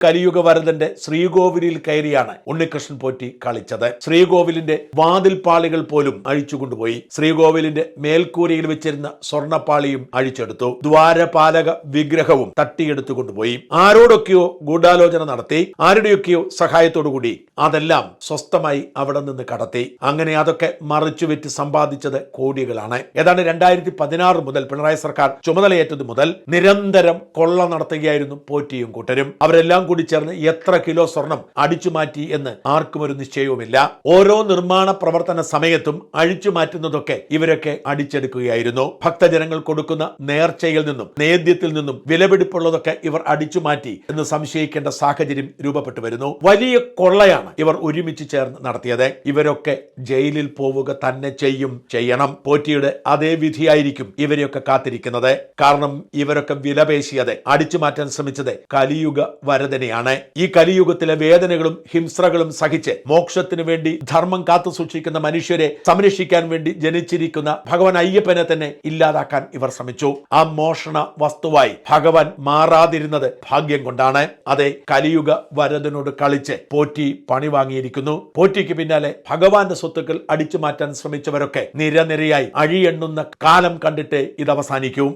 കലിയുഗ വരദന്റെ ശ്രീകോവിലിൽ കയറിയാണ് ഉണ്ണികൃഷ്ണൻ പോറ്റി കളിച്ചത്. ശ്രീകോവിലിന്റെ വാതിൽപ്പാളികൾ പോലും അഴിച്ചുകൊണ്ടുപോയി. ശ്രീകോവിലിന്റെ മേൽക്കൂരയിൽ വെച്ചിരുന്ന സ്വർണപ്പാളിയും അഴിച്ചെടുത്തു. ദ്വാരപാലക വിഗ്രഹവും തട്ടിയെടുത്തു കൊണ്ടുപോയി ആരോടൊക്കെയോ ഗൂഢാലോചന നടത്തി. ആരുടെയൊക്കെയോ സഹായത്തോടുകൂടി അതെല്ലാം സ്വസ്ഥമായി അവിടെ നിന്ന് കടത്തി. അങ്ങനെ അതൊക്കെ മറിച്ചു വെച്ച് സമ്പാദിച്ചത് കോടികളാണ്. ഏതാണ്ട് രണ്ടായിരത്തി പതിനാറ് മുതൽ പിണറായി സർക്കാർ ചുമതലയേറ്റത് മുതൽ നിരന്തരം കൊള്ള നടത്തുകയായിരുന്നു പോറ്റിയും കൂട്ടരും. അവരെല്ലാം കൂടി ചേർന്ന് എത്ര കിലോ സ്വർണം അടിച്ചു മാറ്റി എന്ന് ആർക്കും ഒരു നിശ്ചയവുമില്ല. ഓരോ നിർമ്മാണ പ്രവർത്തന സമയത്തും അഴിച്ചു മാറ്റുന്നതൊക്കെ ഇവരൊക്കെ അടിച്ചെടുക്കുകയായിരുന്നു. ഭക്തജനങ്ങൾ കൊടുക്കുന്ന നേർച്ചയിൽ നിന്നും നേദ്യത്തിൽ നിന്നും വിലപിടിപ്പുള്ളതൊക്കെ ഇവർ അടിച്ചു മാറ്റി എന്ന് സംശയിക്കേണ്ട സാഹചര്യം രൂപപ്പെട്ടു വരുന്നു. വലിയ കൊള്ളയാണ് ഇവർ ഒരുമിച്ച് ചേർന്ന് നടത്തിയത്. ഇവരൊക്കെ ജയിലിൽ പോവുക തന്നെ ചെയ്യും ചെയ്യണം. പോറ്റിയുടെ അതേ വിധിയായിരിക്കും ഇവരെയൊക്കെ കാത്തിരിക്കുന്നത്. കാരണം ഇവരൊക്കെ വിലപേശിയത് അടിച്ചു മാറ്റാൻ ശ്രമിച്ചത് കലിയുഗ വരദനെയാണ് ഈ കലിയുഗത്തിലെ വേദനകളും ഹിംസ്രകളും സഹിച്ച് മോക്ഷത്തിനു വേണ്ടി ധർമ്മം കാത്തു സൂക്ഷിക്കുന്ന മനുഷ്യരെ സംരക്ഷിക്കാൻ വേണ്ടി ജനിച്ചിരിക്കുന്ന ഭഗവാൻ അയ്യപ്പനെ തന്നെ ഇല്ലാതാക്കാൻ ഇവർ ശ്രമിച്ചു. ആ മോഷണ വസ്തുവായി ഭഗവാൻ മാറാതിരുന്നത് ഭാഗ്യം കൊണ്ടാണ്. അതെ കലിയുഗ വരതിനോട് കളിച്ച് പോറ്റി പണി വാങ്ങിയിരിക്കുന്നു. പോറ്റിക്ക് പിന്നാലെ ഭഗവാന്റെ സ്വത്തുക്കൾ അടിച്ചു മാറ്റാൻ ശ്രമിച്ചവരൊക്കെ നിരനിരയായി അഴിയെണ്ണുന്ന കാലം കണ്ടിട്ട് ഇത് അവസാനിക്കൂ